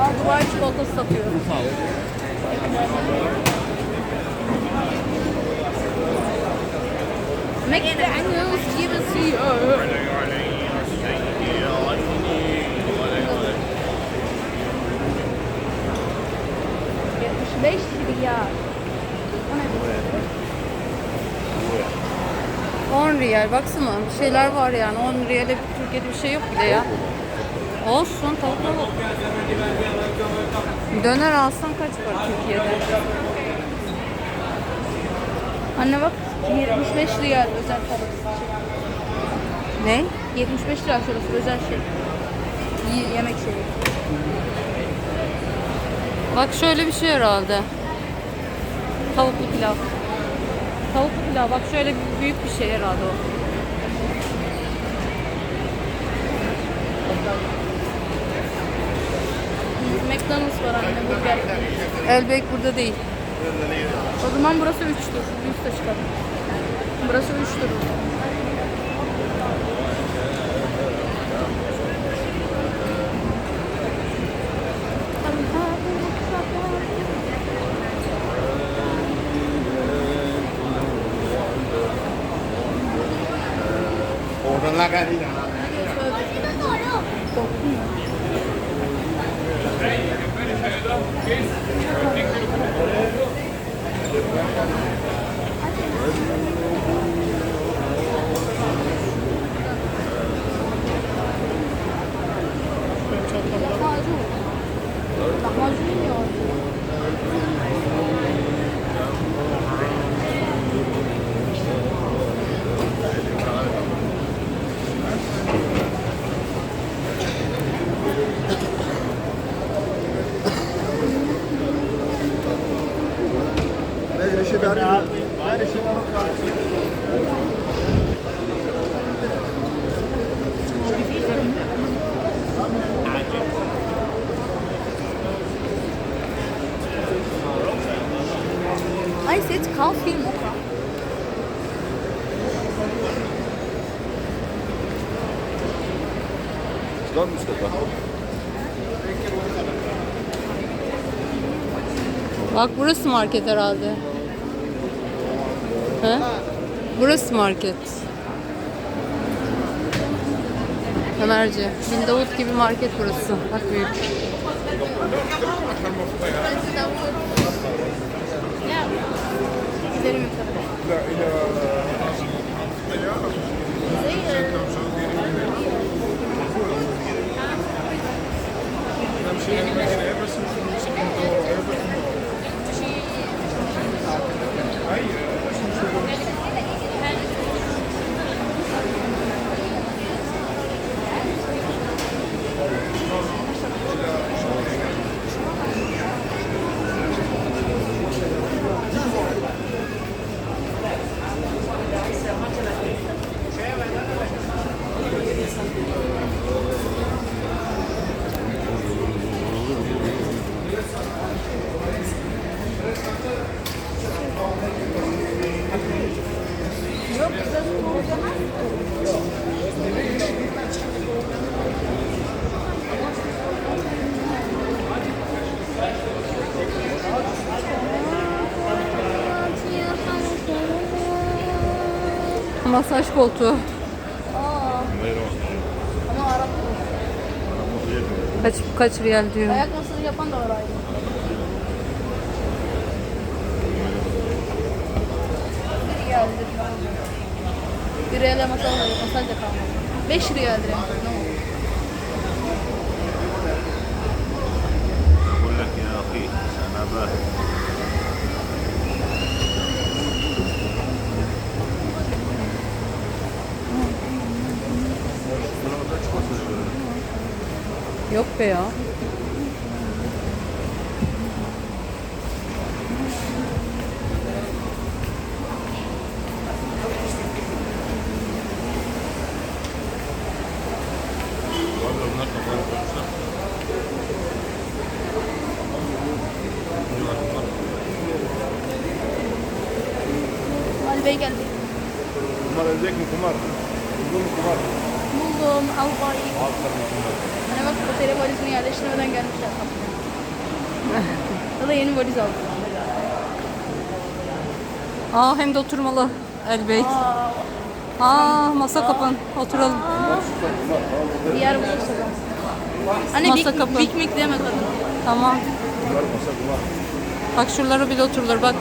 Aa Dubai çikolatası satıyor. McDonald's girisiyor. 75 riyal. O ne? 10 riyal baksana bir şeyler var yani 10 riyale Türkiye'de bir şey yok bile ya. Olsun tavukla bak. Döner alsan kaç para Türkiye'de? Anne bak 75 riyal özel tavuk. Ne? 75 lira şurası özel şey. Y- yemek şeyi. Bak şöyle bir şey herhalde. Tavuklu pilav. Tavuklu pilav. Bak şöyle büyük bir şey herhalde o. McDonald's var anne burger. Elbek burada değil. O zaman burası 3'tür. Üste çıkalım. Burası 3'tür. Oradan la gallina. Peace. Coffee mocha. Lan Mustafa. Bak burası market herhalde. He? Burası market. Ömerci. Bin Davut gibi market burası. Bak büyük. Gidelim yukarı. Masaj koltuğu. Ama Arap Kaç kaç riyal diyor. Ayak masajı yapan da var ayrı. Bir riyaldir. Bir riyale masaj da masaj da kalmaz. Beş riyaldir en fazla. Ne olur? بقول لك يا اخي انا باهي Yok be ya. Ali Bey geldi. Kumar ölecek mi kumar? Uzun mu kumar? Buldum. Al bayi. Al sana kumar. Hani bak otele valizini yerleştirmeden gelmişler. Ya da yeni valiz aldım. Aa hem de oturmalı Elbey. Aa, Aa masa kapın. Oturalım. bir yer bulursak. Anne Masa Big. Big Mac deme kadın. Tamam. Bak şuralara bile oturulur bak.